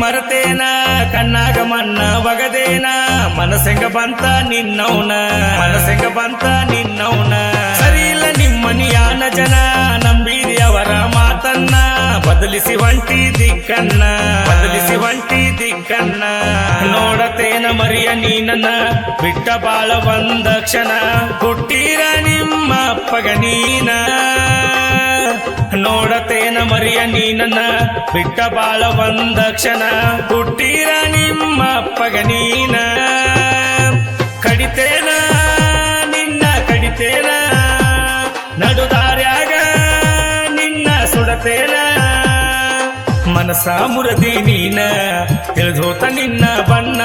ಮರತೇನ, ಕಣ್ಣಾಗ ಮನ್ನ ಒಗದೇನ ಮನಸೆಂಗ ಬಂತ ನಿನ್ನೌನ ಮನಸೆಂಗ ಬಂತ ನಿನ್ನೌನ ಸರಿ ಇಲ್ಲ ನಿಮ್ಮನಿಯಾನ ಜನ, ನಂಬಿರಿ ಅವರ ಮಾತನ್ನ, ಬದಲಿಸಿ ಹೊಂಟಿ ದಿಕ್ಕನ್ನ, ಬದಲಿಸಿ ಹೊಂಟಿ ದಿಕ್ಕನ್ನ. ನೋಡತೇನ ಮರಿಯ ನೀನನ್ನ, ಬಿಟ್ಟ ಬಾಳ ಒಂದ ಕ್ಷಣ, ಹುಟ್ಟಿರ ನಿಮ್ಮ ಅಪ್ಪಗ ನೀನ. ಮರಿಯ ನೀನನ್ನ ಬಿಟ್ಟ ಬಾಳ ಒಂದ ಕ್ಷಣ. ಹುಟ್ಟಿರ ನಿಮ್ಮ ಅಪ್ಪಗ ನೀನ. ಕಡಿತೇನ, ನಿನ್ನ ಕಡಿತೇನ. ನಡುದಾರ್ಯಾಗ ನಿನ್ನ ಸುಡತೇನ. ಮನಸ ಮುರದಿ ನೀನ ತಿಳಿದೋತ ನಿನ್ನ ಬಣ್ಣ.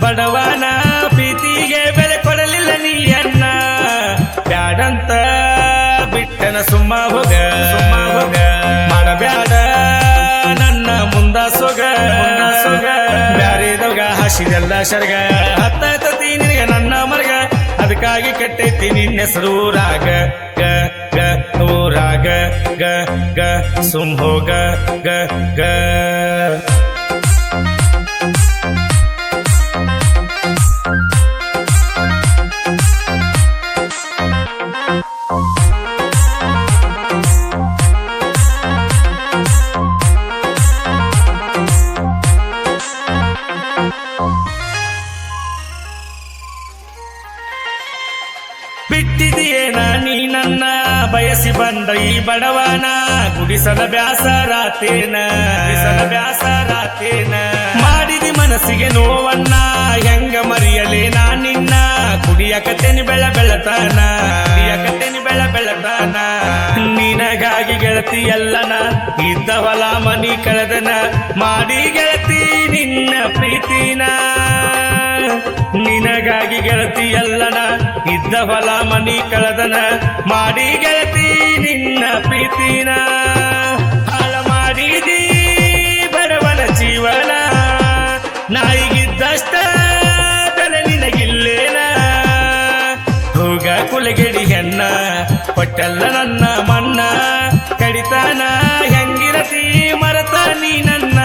ಬಡವನ ಪ್ರೀತಿಗೆ ಬೆಲೆ ಕೊಡಲಿಲ್ಲ ಬ್ಯಾಡಂತ ಬಿಟ್ಟನ ಸುಮ್ಮ ಹೋಗ. ಸುಮ್ಮ ಹೋಗ. ಸರ್ಗ ಹತ್ತಿ ನಿನಗೆ ನನ್ನ ಮರ್ಗ. ಅದಕ್ಕಾಗಿ ಕೆಟ್ಟೈತಿ ನಿನ್ನ ಹೆಸರು ರಾಗ, ಗ ಗ, ಊರಾಗ, ಗ ಗ ಸುಮ್ ಹೋಗ ಗ ಗ. ಬಿಟ್ಟಿದೆಯೇನ ನೀ ನನ್ನ ಬಯಸಿ ಬಂದ ಈ ಬಡವನ? ಗುಡಿಸದ ಬ್ಯಾಸರಾತೇನ ಬ್ಯಾಸ ಬ್ಯಾಸರಾತೇನ ಮಾಡಿದಿ ಮನಸ್ಸಿಗೆ ನೋವನ್ನ ಹೆಂಗ ಮರಿಯಲೇ ನಾ ನಿನ್ನ? ಕತೆನಿ ಬೆಳ ಬೆಳತಾನ? ಕತೆನಿ ಬೆಳ ಬೆಳತಾನ? ನಿನಗಾಗಿ ಗೆಳತಿ ಎಲ್ಲನ ಇದ್ದವಲ ಮನಿ ಕಳೆದನ. ಮಾಡಿ ಗೆಳತಿ ಇದ್ದ ಹೊಲ ಮನಿ ಕಳೆದನ ಮಾಡಿ ಗೆಳತಿ ನಿನ್ನ ಪ್ರೀತಿನ. ಹಾಳ ಮಾಡಿದಿ ಬಡವನ ಜೀವನ. ನಾಯಿಗಿದ್ದಷ್ಟ ಬೆಲೆ ನಿನಗಿಲ್ಲೇನ. ಹೋಗ ಕುಲಗೆಡಿ ಹೆಣ್ಣ ಕೊಟ್ಟಲ್ಲ ನನ್ನ ಮಣ್ಣ. ಕಡಿತಾನ ಹೆಂಗಿರತಿ ಮರತ ನೀ ನನ್ನ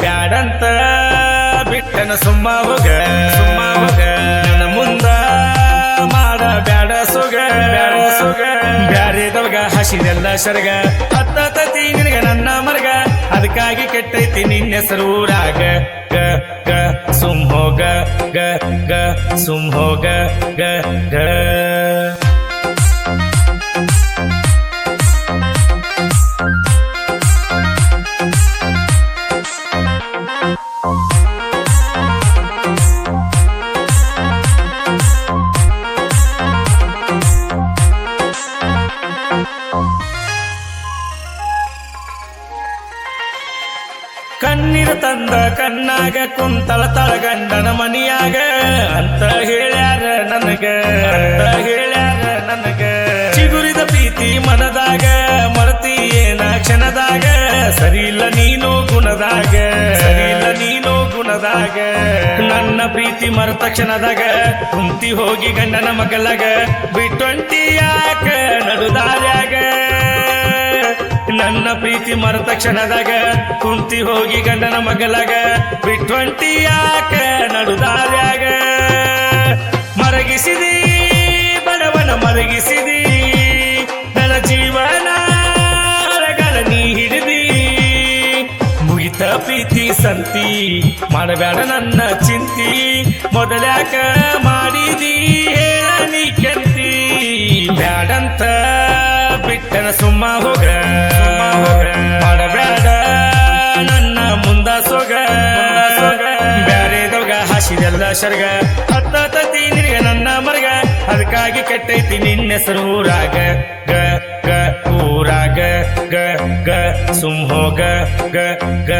ಬ್ಯಾಡಂತ ಬಿಟ್ಟನ ಸುಮ್ಮ ಹೋಗ. ಸೊಗ ಬ್ಯಾರೆದವ್ಗ ಹಸಿದೆಲ್ಲ ಸರ್ಗ. ಹತ್ತತಿ ನಿನಗ ನನ್ನ ಮರ್ಗ. ಅದಕ್ಕಾಗಿ ಕೆಟ್ಟೈತಿ ನಿನ್ನ ಹೆಸರು ರಾಗ. ಗ ಗ, ಸುಮ್ ಹೋಗ, ಗ ಗ, ಸುಮ್ ಹೋಗ, ಗ ಗ. ತಂದ ಕಣ್ಣಾಗ ಕುಂತಳ ತಳಗಂಡನ ಮನಿಯಾಗ. ಅಂತ ಹೇಳ್ಯಾರ ನನಗೆ, ಅಂತ ಹೇಳ್ಯಾರ ನನಗ. ಚಿಗುರಿದ ಪ್ರೀತಿ ಮನದಾಗ ಮರತಿ ಏನ ಕ್ಷಣದಾಗ. ಸರಿ ಇಲ್ಲ ನೀನು ಗುಣದಾಗ ಸರಿ ಇಲ್ಲ ನೀನು ಗುಣದಾಗ. ನನ್ನ ಪ್ರೀತಿ ಮರತ ಕ್ಷಣದಾಗ, ಕುಂತಿ ಹೋಗಿ ಗಂಡನ ಮಗಲಾಗ. ಬಿಟ್ಟೊಂಟಿ ಯಾಕ ನಡುದಾರ್ಯಾಗ ನನ್ನ ಪ್ರೀತಿ ಮರೆತ ಕ್ಷಣದಾಗ ಕುಂತಿ ಹೋಗಿ ಗಂಡನ ಮಗಲಾಗ ಬಿಟ್ವಂಟಿ ಯಾಕ ನಡುದಾರ್ಯಾಗ ಮರಗಿಸಿದಿ, ಬಡವನ ಮರಗಿಸಿದಿ ನನ್ನ ಜೀವನ ಹರಗಲ ನೀ ಹಿಡಿದಿ. ಮುಗಿತ ಪ್ರೀತಿ ಸಂತಿ, ಮಾಡಬೇಡ ನನ್ನ ಚಿಂತಿ, ಮೊದಲ್ಯಾಕ ಮಾಡಿದಿ ನೀ ಕೆಂತಿ. ಬ್ಯಾಡಂತ ಬಿಟ್ಟನ ಸುಮ್ಮ ಹೋಗ ಸರ್ಗ ಹತ್ತತಿ ನಿನಗ ನನ್ನ ಮರ್ಗ. ಅದಕ್ಕಾಗಿ ಕೆಟ್ಟೈತಿ ನಿನ್ನ ಹೆಸರು ರಾಗ. ಗ ಗ ಊರಾಗ ಗ ಗ, ಸುಮ್ ಹೋಗ. ಗ ಗ.